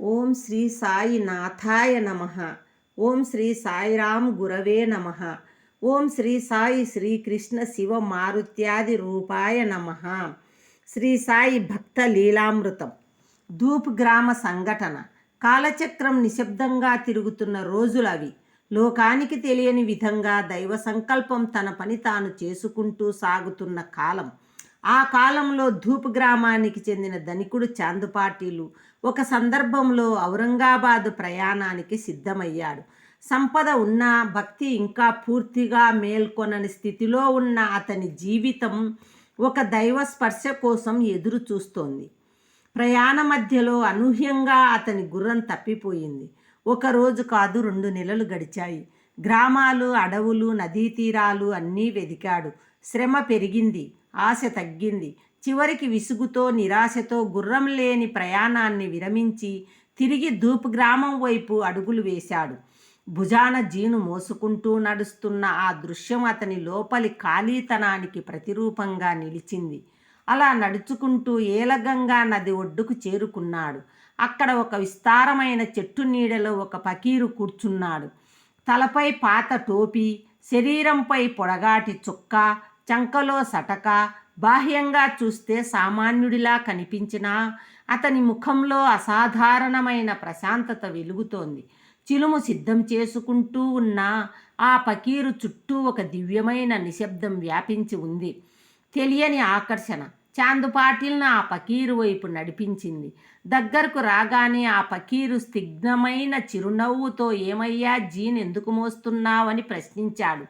ఓం శ్రీ సాయి నాథాయ నమ. ఓం శ్రీ సాయిరాం గురవే నమ. ఓం శ్రీ సాయి శ్రీకృష్ణ శివ మారుత్యాది రూపాయ నమ. శ్రీ సాయి భక్త లీలామృతం. ధూప్ గ్రామ సంఘటన. కాలచక్రం నిశ్శబ్దంగా తిరుగుతున్న రోజులవి. లోకానికి తెలియని విధంగా దైవ సంకల్పం తన పని తాను చేసుకుంటూ సాగుతున్న కాలం. ఆ కాలంలో ధూప్ గ్రామానికి చెందిన ధనికుడు చాందుపాటీలు ఒక సందర్భంలో ఔరంగాబాద్ ప్రయాణానికి సిద్ధమయ్యాడు. సంపద ఉన్న భక్తి ఇంకా పూర్తిగా మేల్కొనని స్థితిలో ఉన్న అతని జీవితం ఒక దైవ స్పర్శ కోసం ఎదురు చూస్తోంది. ప్రయాణ మధ్యలో అనూహ్యంగా అతని గుర్రం తప్పిపోయింది. ఒక రోజు కాదు రెండు నెలలు గడిచాయి. గ్రామాలు అడవులు నదీ తీరాలు అన్నీ వెదికాడు. శ్రమ పెరిగింది ఆశ తగ్గింది. చివరికి విసుగుతో నిరాశతో గుర్రం లేని ప్రయాణాన్ని విరమించి తిరిగి ధూప్ గ్రామం వైపు అడుగులు వేశాడు. భుజాన జీను మోసుకుంటూ నడుస్తున్న ఆ దృశ్యం అతని లోపలి ఖాళీతనానికి ప్రతిరూపంగా నిలిచింది. అలా నడుచుకుంటూ ఏలగంగా నది ఒడ్డుకు చేరుకున్నాడు. అక్కడ ఒక విస్తారమైన చెట్టు నీడలో ఒక పకీరు కూర్చున్నాడు. తలపై పాత టోపీ శరీరంపై పొడగాటి చుక్క చంకలో సటక బాహ్యంగా చూస్తే సామాన్యుడిలా కనిపించినా అతని ముఖంలో అసాధారణమైన ప్రశాంతత వెలుగుతోంది. చిలుము సిద్ధం చేసుకుంటూ ఉన్న ఆ పకీరు చుట్టూ ఒక దివ్యమైన నిశ్శబ్దం వ్యాపించి ఉంది. తెలియని ఆకర్షణ. చాందుపాటిల్ని ఆ పకీరు వైపు నడిపించింది. దగ్గరకు రాగానే ఆ పకీరు స్తిగ్ధమైన చిరునవ్వుతో ఏమయ్యా జీన్ ఎందుకు మోస్తున్నావని ప్రశ్నించాడు.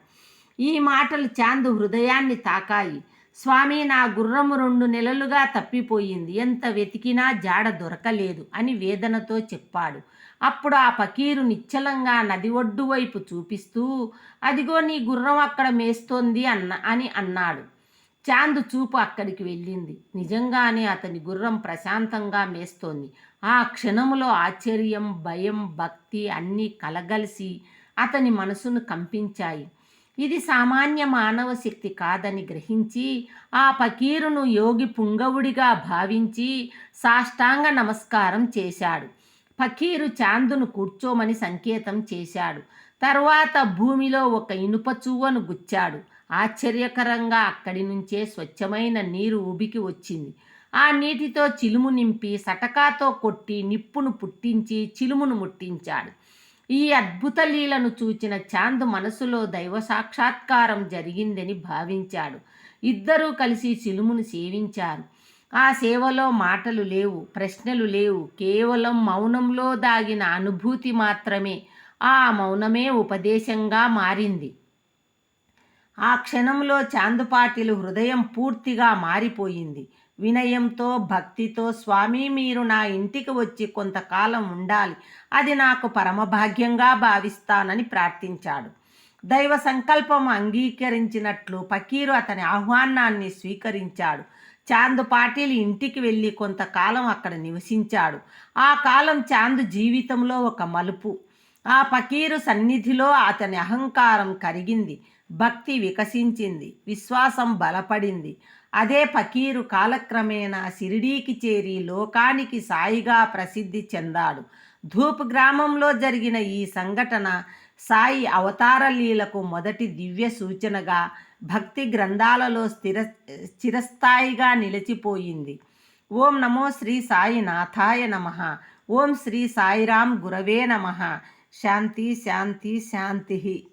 ఈ మాటలు చాందు హృదయాన్ని తాకాయి. స్వామి నా గుర్రము రెండు నెలలుగా తప్పిపోయింది. ఎంత వెతికినా జాడ దొరకలేదు అని వేదనతో చెప్పాడు. అప్పుడు ఆ పకీరు నిశ్చలంగా నది ఒడ్డు వైపు చూపిస్తూ అదిగో నీ గుర్రం అక్కడ మేస్తోంది అన్న అని అన్నాడు. చాందు చూపు అక్కడికి వెళ్ళింది. నిజంగానే అతని గుర్రం ప్రశాంతంగా మేస్తోంది. ఆ క్షణములో ఆశ్చర్యం భయం భక్తి అన్నీ కలగలిసి అతని మనసును కంపించాయి. ఇది సామాన్య మానవ శక్తి కాదని గ్రహించి ఆ పకీరును యోగి పుంగవుడిగా భావించి సాష్టాంగ నమస్కారం చేశాడు. ఫకీరు చాందును కూర్చోమని సంకేతం చేశాడు. తర్వాత భూమిలో ఒక ఇనుప చువ్వను గుచ్చాడు. ఆశ్చర్యకరంగా అక్కడి నుంచే స్వచ్ఛమైన నీరు ఉబికి వచ్చింది. ఆ నీటితో చిలుము నింపి సటకాతో కొట్టి నిప్పును పుట్టించి చిలుమును ముట్టించాడు. ఈ అద్భుత లీలను చూచిన చాంద్ మనసులో దైవ సాక్షాత్కారం జరిగిందని భావించాడు. ఇద్దరూ కలిసి చిలుమును సేవించారు. ఆ సేవలో మాటలు లేవు ప్రశ్నలు లేవు. కేవలం మౌనంలో దాగిన అనుభూతి మాత్రమే ఆ మౌనమే ఉపదేశంగా మారింది. ఆ క్షణంలో చాందుపాటిలు హృదయం పూర్తిగా మారిపోయింది. వినయంతో భక్తితో స్వామి మీరు నా ఇంటికి వచ్చి కొంతకాలం ఉండాలి. అది నాకు పరమభాగ్యంగా భావిస్తానని ప్రార్థించాడు. దైవ సంకల్పం అంగీకరించినట్లు పకీరు అతని ఆహ్వానాన్ని స్వీకరించాడు. చాందు పాటిల్ ఇంటికి వెళ్ళి కొంతకాలం అక్కడ నివసించాడు. ఆ కాలం చాందు జీవితంలో ఒక మలుపు. ఆ పకీరు సన్నిధిలో అతని అహంకారం కరిగింది. భక్తి వికసించింది. విశ్వాసం బలపడింది. అదే పకీరు కాలక్రమేణా షిరిడీకి చేరి లోకానికి సాయిగా ప్రసిద్ధి చెందాడు. ధూప్ గ్రామంలో జరిగిన ఈ సంఘటన సాయి అవతార లీలకు మొదటి దివ్య సూచనగా భక్తి గ్రంథాలలో స్థిర చిరస్థాయిగా నిలిచిపోయింది. ఓం నమో శ్రీ సాయి నాథాయ నమ. ఓం శ్రీ సాయిరాం గురవే నమ. శాంతి శాంతి శాంతి.